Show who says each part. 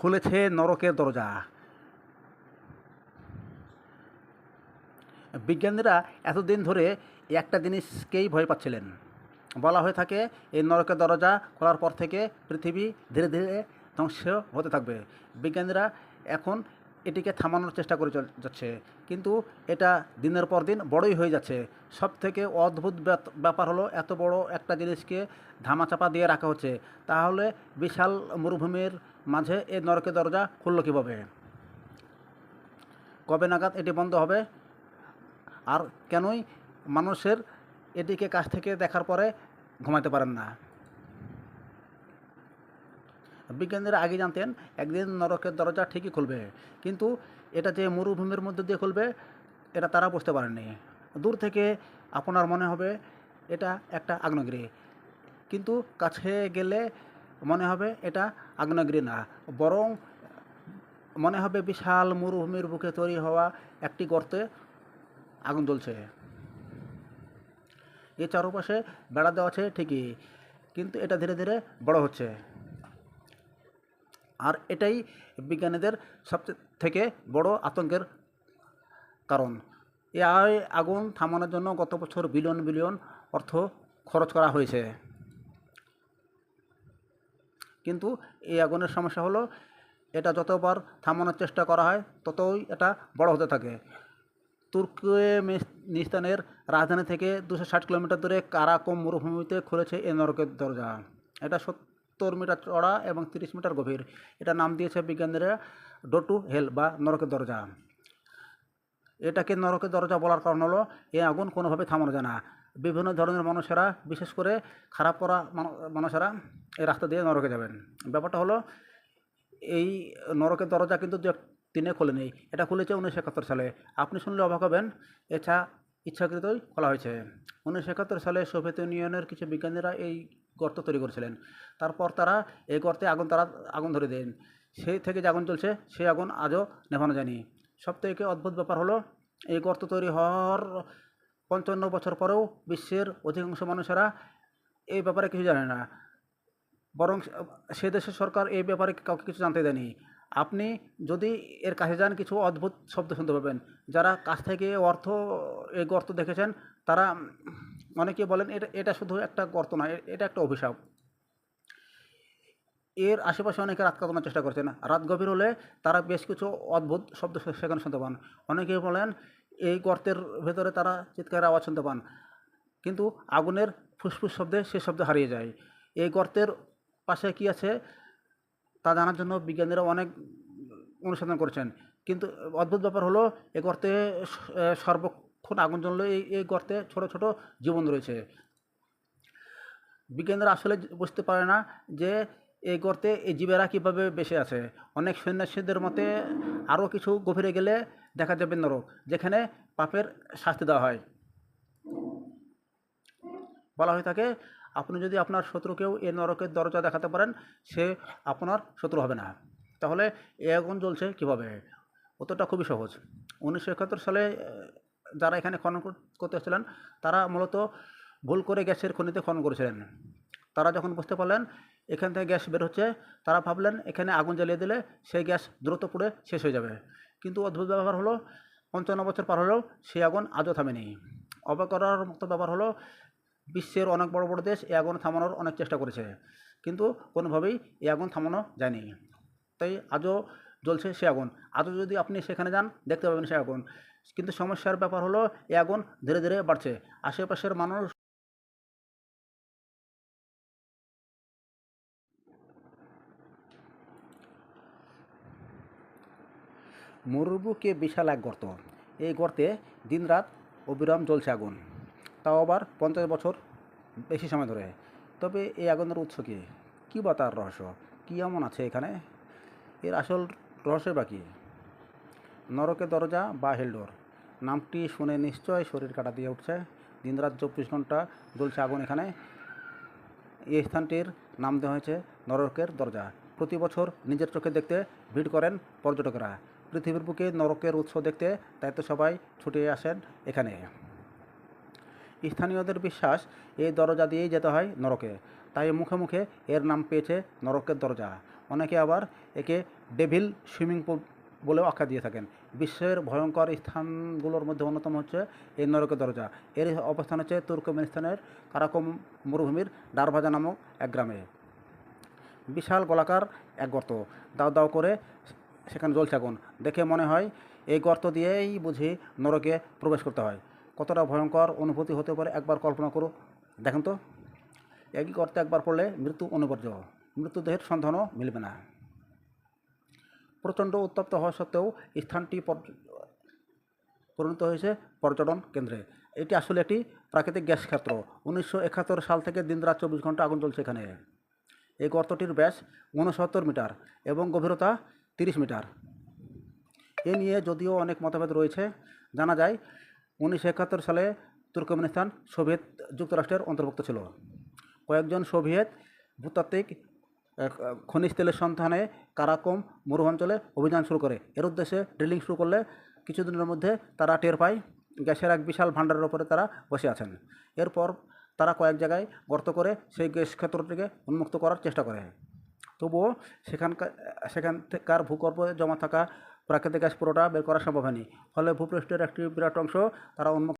Speaker 1: খুলেছে নরকের দরজা। বিজ্ঞানীরা এতদিন ধরে একটা জিনিসকেই ভয় পাচ্ছিলেন। বলা হয়ে থাকে, এই নরকের দরজা খোলার পর থেকে পৃথিবী ধীরে ধীরে ধ্বংস হতে থাকবে। বিজ্ঞানীরা এখন এটিকে থামানোর চেষ্টা করে যাচ্ছে। কিন্তু এটা দিনের পর দিন বড়ই হয়ে যাচ্ছে। সব থেকে অদ্ভুত ব্যাপার হলো, এত বড় একটা জিনিসকে ধামাচাপা দিয়ে রাখা হচ্ছে। তাহলে বিশাল মরুভূমির মাঝে এই নরকের দরজা খুললো কীভাবে? কবে নাগাদ এটি বন্ধ হবে? আর কেনই মানুষের এটিকে কাছ থেকে দেখার পরে ঘুমাতে পারেন না? বিজ্ঞানীরা আগে জানতেন, একদিন নরকের দরজা ঠিকই খুলবে, কিন্তু এটা যে মরুভূমির মধ্যে দিয়ে খুলবে, এটা তারা বুঝতে পারেননি। দূর থেকে আপনার মনে হবে, এটা একটা আগ্নেয়গিরি। কিন্তু কাছে গেলে মনে হবে এটা আগ্নেয়গিরি না বরং মনে হবে বিশাল মরুভূমির বুকে তৈরি হওয়া একটি গর্তে আগুন জ্বলছে। এর চারপাশে বেড়া দেওয়া আছে ঠিকই, কিন্তু এটা ধীরে ধীরে বড় হচ্ছে। আর এটাই বিজ্ঞানীদের সব থেকে বড় আতঙ্কের কারণ। আ- আগুন থামানোর জন্য গত বছর বিলিয়ন বিলিয়ন অর্থ খরচ করা হয়েছে। কিন্তু এই আগুনের সমস্যা হলো এটা যতবার থামানোর চেষ্টা করা হয়, ততই এটা বড় হতে থাকে। তুর্কমেনিস্তানের রাজধানী থেকে দুশো ষাট কিলোমিটার দূরে কারাকোম মরুভূমিতে খুলেছে এই নরকের দরজা। এটা সত্তর মিটার চড়া এবং তিরিশ মিটার গভীর। এটা নাম দিয়েছে বিজ্ঞানীরা ডো টু হেল বা নরকের দরজা। এটাকে নরকের দরজা বলার কারণ হলো, এই আগুন কোনোভাবে থামানো যায় না। বিভিন্ন ধরনের মানুষেরা, বিশেষ করে খারাপ করা মানুষেরা এই রাস্তা দিয়ে নরকে যাবেন। ব্যাপারটা হলো, এই নরকের দরজা কিন্তু দু এক দিনে খোলে নেই। এটা খুলেছে উনিশশো একাত্তর সালে। আপনি শুনলে অবাক হবেন, এটা ইচ্ছাকৃতই খোলা হয়েছে। উনিশশো একাত্তর সালে সোভিয়েত ইউনিয়নের কিছু বিজ্ঞানীরা এই গর্ত তৈরি করেছিলেন। তারপর তারা এই গর্তে আগুন তারা, আগুন ধরে দেন। সেই থেকে যে আগুন চলছে, সেই আগুন আজও নেভানো যায়নি। সবথেকে অদ্ভুত ব্যাপার হলো, এই গর্ত তৈরি হওয়ার পঞ্চান্ন বছর পরেও বিশ্বের অধিকাংশ মানুষেরা এই ব্যাপারে কিছু জানে না। বরং সে দেশের সরকার এই ব্যাপারে কাউকে কিছু জানতে দেয়নি। আপনি যদি এর কাছে যান, কিছু অদ্ভুত শব্দ শুনতে পাবেন। যারা কাছ থেকে অর্থ, এই গর্ত দেখেছেন, তারা অনেকে বলেন, এটা এটা শুধু একটা গর্ত নয় এটা একটা অভিশাপ। এর আশেপাশে অনেকে রাত কাটানোর চেষ্টা করছেন। রাত গভীর হলে তারা বেশ কিছু অদ্ভুত শব্দ সেখানে শুনতে পান। অনেকে বলেন এই গর্তের ভেতরে তারা চিৎকারের আওয়াজ শুনতে পান। কিন্তু আগুনের ফুসফুস শব্দে সে শব্দ হারিয়ে যায়। এই গর্তের পাশে কি আছে তা জানার জন্য বিজ্ঞানীরা অনেক অনুসন্ধান করেছেন। কিন্তু অদ্ভুত ব্যাপার হলো, এ গর্তে সর্বক্ষণ আগুন জ্বললে এই এই গর্তে ছোট ছোট জীবন রয়েছে। বিজ্ঞানীরা আসলে বুঝতে পারে না যে এই গর্তে এই জীবেরা কীভাবে বেঁচে আছে? অনেক সন্ন্যাসীদের মতে আরও কিছু গভীরে গেলে দেখা যাবে নরক, যেখানে পাপের শাস্তি দেওয়া হয়। বলা হয়ে থাকে, আপনি যদি আপনার শত্রুকেও এই নরকের দরজা দেখাতে পারেন, সে আপনার শত্রু হবে না। তাহলে এ আগুন জ্বলছে কীভাবে? উত্তরটা খুবই সহজ। উনিশশো একাত্তর সালে যারা এখানে খনন করতে এসেছিলেন, তারা মূলত ভুল করে গ্যাসের খনিতে খনন করেছিলেন। তারা যখন বুঝতে পারলেন এখান থেকে গ্যাস বের হচ্ছে। তারা ভাবলেন, এখানে আগুন জ্বালিয়ে দিলে সেই গ্যাস দ্রুত পুড়ে শেষ হয়ে যাবে। কিন্তু অদ্ভুত ব্যাপার হলো, পঞ্চান্ন বছর পার হলেও সেই আগুন আজও থামেনি। অবাক মতো ব্যাপার হলো, বিশ্বের অনেক বড় বড় দেশ এই আগুন থামানোর অনেক চেষ্টা করেছে। কিন্তু কোনোভাবেই এই আগুন থামানো যায়নি। তাই আজও জ্বলছে সে আগুন। আজও যদি আপনি সেখানে যান, দেখতে পাবেন সে আগুন। কিন্তু সমস্যার ব্যাপার হলো, এই আগুন ধীরে ধীরে বাড়ছে। আশেপাশের মানুষ মরুবুকে বিশাল এক গর্ত। এই গর্তে দিনরাত অবিরাম জ্বলছে আগুন। তাও আবার পঞ্চাশ বছর বেশি সময় ধরে। তবে এই আগুনের উৎস কী? কী বা তার রহস্য? কী এমন আছে এখানে? এর আসল রহস্য বা কী? নরকের দরজা বা হেলডোর? নামটি শুনে নিশ্চয় শরীর কাটা দিয়ে উঠছে। দিনরাত চব্বিশ ঘণ্টা জ্বলছে আগুন এখানে। এই স্থানটির নাম দেওয়া হয়েছে নরকের দরজা। প্রতি বছর নিজের চোখে দেখতে ভিড় করেন পর্যটকরা। পৃথিবীর বুকে নরকের উৎস দেখতে তাই তো সবাই ছুটে আসেন এখানে। স্থানীয়দের বিশ্বাস, এই দরজা দিয়েই যেতে হয় নরকে। তাই মুখে মুখে এর নাম পেয়েছে নরকের দরজা। অনেকে আবার একে ডেভিল সুইমিং পুল বলেও আখ্যা দিয়ে থাকেন। বিশ্বের ভয়ঙ্কর স্থানগুলোর মধ্যে অন্যতম হচ্ছে এই নরকের দরজা। এর অবস্থান হচ্ছে তুর্কমেনিস্তানের কারাকম মরুভূমির ডারভাজা নামক এক গ্রামে। বিশাল গোলাকার এক গর্ত। দাও দাও করে সেখানে জ্বলছে আগুন দেখে মনে হয় এই গর্ত দিয়েই বুঝি নরকে প্রবেশ করতে হয়। কতটা ভয়ঙ্কর অনুভূতি হতে পারে একবার কল্পনা করো। দেখেন তো, একই গর্তে একবার পড়লে মৃত্যু অনিবার্য। মৃত্যুদেহের সন্ধানও মিলবে না। প্রচণ্ড উত্তপ্ত হওয়া সত্ত্বেও স্থানটি পরিণত হয়েছে পর্যটন কেন্দ্রে। এটি আসলে একটি প্রাকৃতিক গ্যাস ক্ষেত্র। উনিশশো একাত্তর সাল থেকে দিন রাত চব্বিশ ঘণ্টা আগুন চলছে এখানে। এই গর্তটির ব্যাস উনসত্তর মিটার এবং গভীরতা তিরিশ মিটার। এ নিয়ে যদিও অনেক মতভেদ রয়েছে, জানা যায় উনিশশো একাত্তর সালে তুর্কমেনিস্তান সোভিয়েত যুক্তরাষ্ট্রের অন্তর্ভুক্ত ছিল। কয়েকজন সোভিয়েত ভূতাত্ত্বিক খনিজ তেলের সন্ধানে কারাকোম মরুঅঞ্চলে অভিযান শুরু করে। এর উদ্দেশ্যে ড্রিলিং শুরু করলে কিছুদিনের মধ্যে তারা টের পায়, গ্যাসের এক বিশাল ভাণ্ডারের ওপরে তারা বসে আছেন। এরপর তারা কয়েক জায়গায় গর্ত করে সেই গ্যাস ক্ষেত্রটিকে উন্মুক্ত করার চেষ্টা করে। তবুও সেখানকার সেখানকার ভূগর্ভে জমা থাকা প্রাকৃতিক গ্যাস পুরোটা বের করা সম্ভব হয়নি। ফলে ভূপৃষ্ঠের একটি বিরাট অংশ তারা উন্মুক্ত